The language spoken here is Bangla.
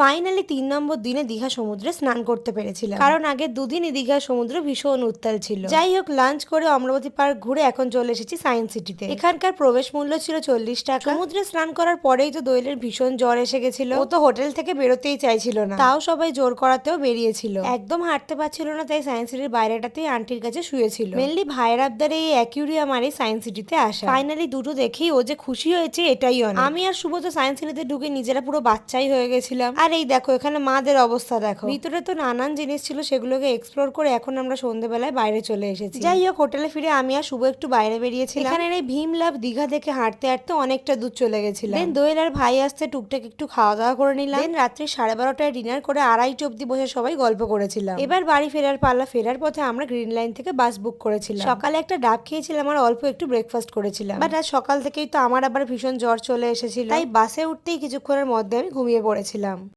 ফাইনালি তিন নম্বর দিনে দীঘা সমুদ্রে স্নান করতে পেরেছিলাম। কারণ আগে দুদিনই দীঘা সমুদ্র ভীষণ উত্তাল ছিল। যাই হোক লাঞ্চ করে অমরাবতী পার্ক ঘুরে এখন চলে এসেছি সায়েন্স সিটিতে এখানকার প্রবেশ মূল্য ছিল চল্লিশ টাকা। সমুদ্রে স্নান করার পরেই তো দোয়েলের ভীষণ জ্বর এসে গেছিল। ও তো হোটেল থেকে বেরোতেই চাইছিল না। তাও সবাই জোর করাতেও বেরিয়েছিল। একদম হাঁটতে পারছিল না, তাই সায়েন্স সিটির বাইরেটাতেই আন্টির কাছে শুয়েছিল। মেনলি ভাইয়ের আবদারে এই অ্যাকিউরিয়াম আর এই সায়েন্স সিটিতে আসা। ফাইনালি দুটো দেখেই ও যে খুশি হয়েছে এটাই অনেক। আমি আর শুভ তো সায়েন্স সিটিতে ঢুকে নিজেরা পুরো বাচ্চাই হয়ে গেছিলাম। আর এই দেখো এখানে মাদের অবস্থা দেখো। ভিতরে তো নানান জিনিস ছিল সেগুলোকে এক্সপ্লোর করে এখন আমরা সন্ধ্যেবেলায় বাইরে চলে এসেছি। যাই হোক হোটেলে ফিরে আমি আর শুভ একটু বাইরে বেরিয়েছিলাম। এখানে এই ভীম লাভ দীঘা দেখে হাঁটতে হাঁটতে অনেকটা দূর চলে গেছিলাম। দেন দোয়েল আর ভাই আসতে টুকটাক একটু খাওয়া দাওয়া করে নিলাম। দেন রাত্রি সাড়ে বারোটায় ডিনার করে আড়াইটে অব্দি বসে সবাই গল্প করেছিলাম। এবার বাড়ি ফেরার পাল্লা ফেরার পথে আমরা গ্রিন লাইন থেকে বাস বুক করেছিলাম। সকালে একটা ডাব খেয়েছিলাম আর অল্প একটু ব্রেকফাস্ট করেছিলাম। বাট আজ সকাল থেকেই তো আমার আবার ভীষণ জ্বর চলে এসেছিল। তাই বাসে উঠতেই কিছুক্ষণের মধ্যে আমি ঘুমিয়ে পড়েছিলাম।